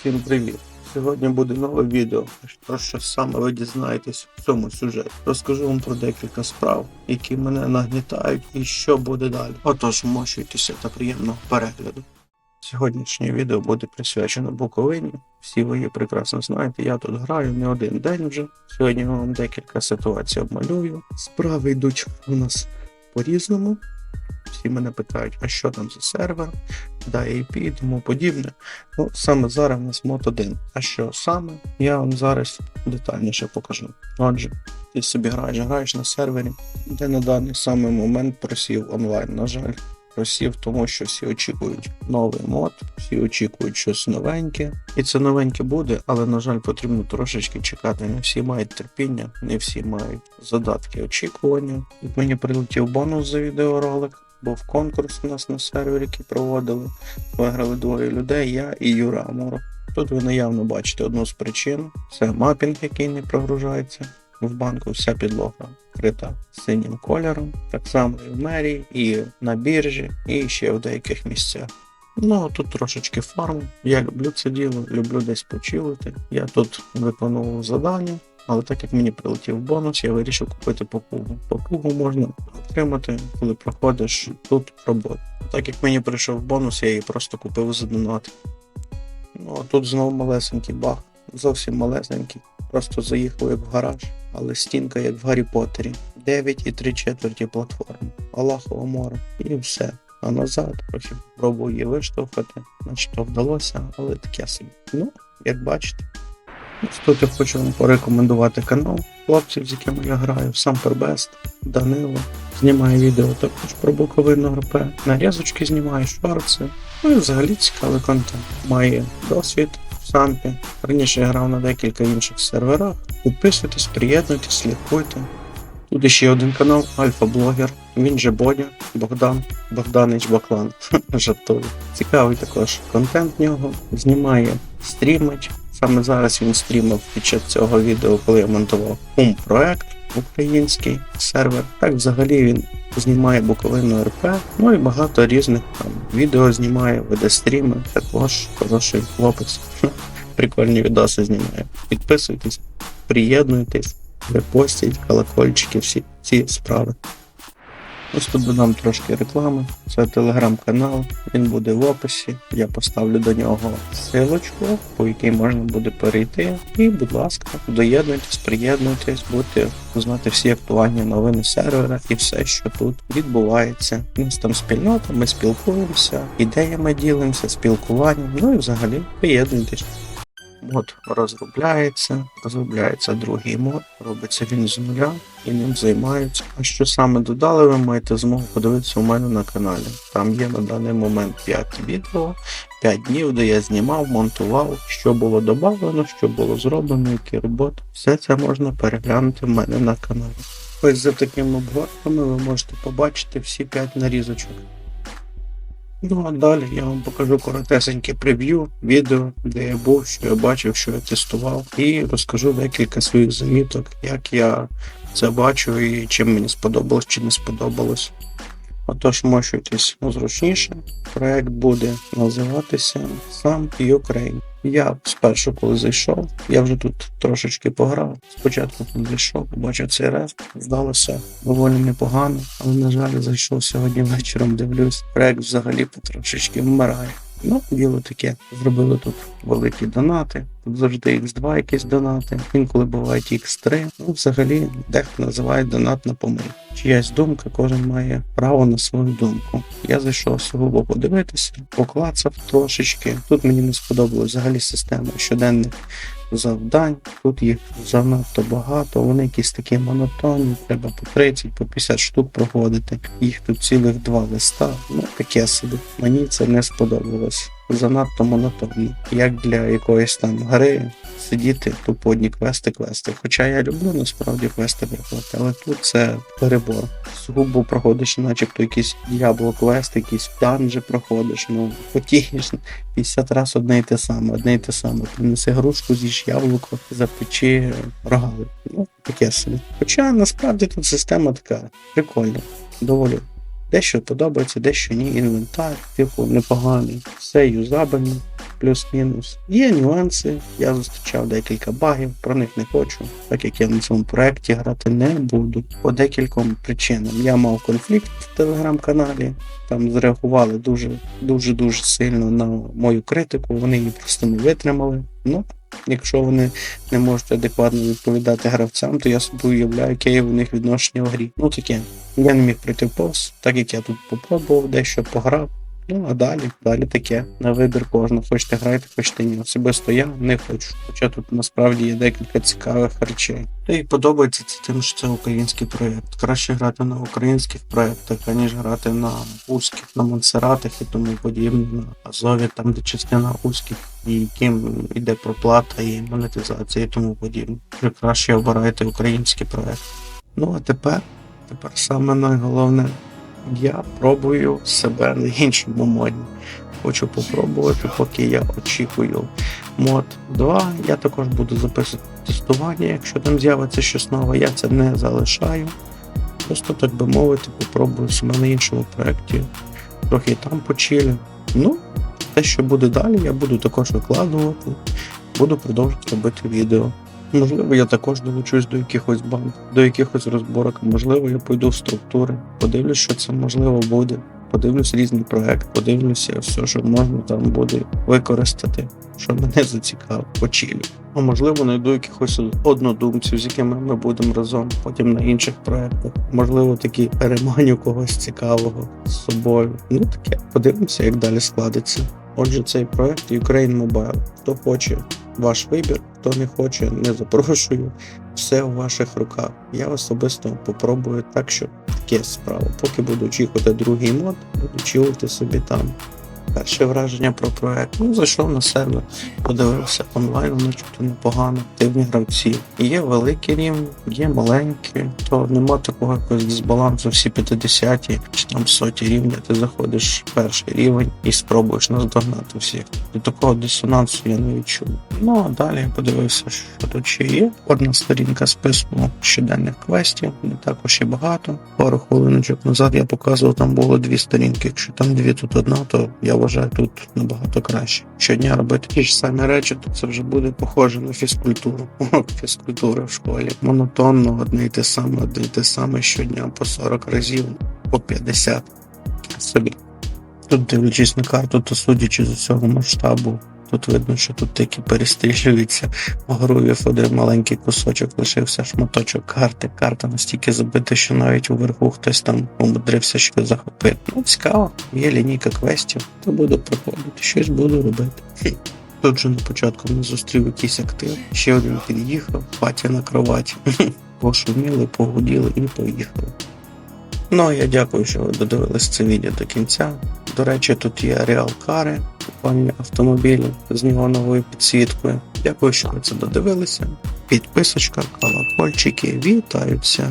Всім привіт! Сьогодні буде нове відео, про що саме ви дізнаєтесь в цьому сюжеті. Розкажу вам про декілька справ, які мене нагнітають і що буде далі. Отож, мощуйтеся та приємного перегляду. Сьогоднішнє відео буде присвячено Буковині. Всі ви її прекрасно знаєте, я тут граю не один день вже. Сьогодні вам декілька ситуацій обмалюю. Справи йдуть у нас по-різному. Всі мене питають, а що там за сервер, да IP і тому подібне. Ну, саме зараз в нас мод 1. А що саме, я вам зараз детальніше покажу. Отже, ти собі граєш, граєш на сервері, де на даний самий момент просів онлайн. На жаль, просів, тому що всі очікують новий мод, всі очікують щось новеньке. І це новеньке буде, але на жаль, потрібно трошечки чекати. Не всі мають терпіння, не всі мають задатки очікування. Мені прилетів бонус за відеоролик. Був конкурс у нас на сервері, який проводили. Виграли двоє людей, я і Юра Аморов. Тут ви наявно бачите одну з причин: це мапінг, який не прогружається. В банку вся підлога вкрита синім кольором, так само і в мерії, і на біржі, і ще в деяких місцях. Ну, тут трошечки фарм. Я люблю це діло, люблю десь почилити. Я тут виконував завдання, але так як мені прилетів бонус, я вирішив купити попугу. Попугу можна отримати, коли проходиш тут роботу. Так як мені прийшов бонус, я її просто купив за донат. Ну а тут знову малесенький баг, зовсім малесенький. Просто заїхав як в гараж, але стінка як в Гаррі Поттері. 9 і 3 четверті платформи. Аллахова море. І все. А назад трохи пробував її виштовхати, начебто вдалося, але таке собі. Ну, як бачите. Тут я хочу вам порекомендувати канал хлопців, з якими я граю, Сампербест, Данило. Знімає відео також про Буковину РП, нарізочки знімає, шорти. Ну і взагалі цікавий контент. Має досвід в сампі. Раніше я грав на декілька інших серверах. Підписуйтесь, приєднуйтесь, слідкуйте. Тут ще один канал Альфа-блогер. Він же Бодя, Богдан, Богданич Баклан. Жартую. Цікавий також контент в нього. Знімає, стрімить. Саме зараз він стрімив під час цього відео, коли я монтував ум проект український сервер. Так взагалі він знімає Буковину РП, ну і багато різних там відео знімає, веде стріми. Також хороший хлопець. Прикольні відоси знімає. Підписуйтесь, приєднуйтесь, репостіть, колокольчики, всі ці справи. Ось тут додам трошки реклами. Це телеграм-канал, він буде в описі. Я поставлю до нього силочку, по якій можна буде перейти. І, будь ласка, доєднуйтесь, приєднуйтесь, будете знати всі актуальні новини сервера і все, що тут відбувається. У нас там спільнота, ми спілкуємося, ідеями ділимося, спілкуванням. Ну і взагалі приєднуйтесь. Мод розробляється, розробляється другий мод, робиться він з нуля і ним займаються. А що саме додали, ви маєте змогу подивитися у мене на каналі. Там є на даний момент 5 відео, 5 днів, де я знімав, монтував, що було додано, що було зроблено, які роботи. Все це можна переглянути в мене на каналі. Ось за такими обгортками ви можете побачити всі 5 нарізочок. Ну а далі я вам покажу коротесеньке прев'ю, відео, де я був, що я бачив, що я тестував, і розкажу декілька своїх заміток, як я це бачу і чим мені сподобалось чи не сподобалось. Отож, мощуйтесь зручніше. Проект буде називатися сам Ukraine. Я спершу, коли зайшов, я вже тут трошечки пограв. Спочатку тут зайшов, побачив цей реф, здалося доволі непогано, але на жаль, зайшов сьогодні вечором, дивлюсь, проект взагалі потрошечки вмирає. Ну, діло таке. Зробили тут великі донати. Тут завжди X2 якісь донати. Інколи бувають X3. Ну, взагалі, дехто називає донат на помилку. Чиясь думка, кожен має право на свою думку. Я зайшов сугубо подивитися, поклацав трошечки. Тут мені не сподобалась взагалі система щоденних завдань. Тут їх занадто багато, вони якісь такі монотонні, треба по 30, по 50 штук проходити. Їх тут цілих два листа. Ну, таке собі. Мені це не сподобалось. Занадто монотонно. Як для якоїсь там гри сидіти тупо одні квести, квести. Хоча я люблю насправді квести проходити, але тут це перебор. Сугубо проходиш, начебто якийсь діабло квест, якісь данжі проходиш, ну потієш 50 раз одне й те саме, одне й те саме. Принеси грушку, з'їж яблуко, запечи рогали. Ну, таке собі. Хоча насправді тут система така прикольна, доволі Дещо подобається, дещо ні. Інвентар, типу, непоганий. Все юзабельно, плюс-мінус. Є нюанси. Я зустрічав декілька багів, про них не хочу, так як я на цьому проєкті грати не буду. По декільком причинам. Я мав конфлікт в телеграм-каналі. Там зреагували дуже дуже дуже сильно на мою критику. Вони її просто не витримали. Ну, якщо вони не можуть адекватно відповідати гравцям, то я собі уявляю, яке є в них відношення в грі. Ну таке. Я не міг пройти повз, так як я тут попробував, дещо пограв. Ну а далі, далі таке. На вибір кожного. Хочете грайте, хочете ні. Особисто я не хочу. Хоча тут насправді є декілька цікавих речей. Та й подобається це тим, що це український проєкт. Краще грати на українських проєктах, аніж грати на узьких, на Монсератах і тому подібне, на Азові, там де частина узьких, і яким іде проплата і монетизація і тому подібне. Вже краще обирайте український проєкт. Ну а тепер, тепер саме найголовне я пробую себе на іншому моді. Хочу попробувати, поки я очікую мод 2. Я також буду записувати тестування, якщо там з'явиться щось нове, я це не залишаю. Просто, так би мовити, попробую себе на іншому проєкті. Трохи там почилю. Ну, те, що буде далі, я буду також викладувати, буду продовжувати робити відео. Можливо, я також долучусь до якихось банд, до якихось розборок, можливо, я пойду в структури, подивлюсь, що це можливо буде. Подивлюсь різний проект, подивлюся все, що можна там буде використати, що мене зацікавить, почілю. А можливо, знайду якихось однодумців, з якими ми будемо разом, потім на інших проектах. Можливо, такі переманю когось цікавого з собою. Ну таке, подивимося, як далі складеться. Отже, цей проект Ukraine Mobile. Хто хоче, ваш вибір, хто не хоче, не запрошую. Все у ваших руках. Я особисто попробую так, що таке справа. Поки буду очікувати другий мод, буду чилити собі там. Перше враження про проект. Ну, зайшов на сервер, подивився онлайн, начебто непогано, активні гравці. Є великі рівні, є маленькі, то нема такого якогось дисбалансу всі 50 чи там соті рівня. Ти заходиш в перший рівень і спробуєш наздогнати всіх. До такого дисонансу я не відчув. Ну а далі я подивився, що тут ще є. Одна сторінка списку щоденних квестів, не також і багато. Пару хвилиночок назад я показував, там було дві сторінки. Якщо там дві, тут одна, то я вважаю тут набагато краще. Щодня робити ті ж самі речі, то це вже буде похоже на фізкультуру. Урок фізкультури в школі. Монотонно одне й те саме, одне й те саме щодня по 40 разів, по 50 собі. Тут дивлячись на карту, то судячи з усього масштабу, тут видно, що тут таки перестрілюється. Горовів один маленький кусочок лишився шматочок карти. Карта настільки забита, що навіть уверху хтось там умудрився що захопити. Ну, цікаво, є лінійка квестів, то буду проходити, щось буду робити. Тут же на початку мене зустрів якийсь актив, ще один під'їхав, патя на кроваті. Пошуміли, погуділи і поїхали. Ну, а я дякую, що ви додивились це відео до кінця. До речі, тут є Real Кари, купальні автомобілі з неоновою підсвіткою. Дякую, що ви це додивилися. Підписочка, колокольчики, вітаються.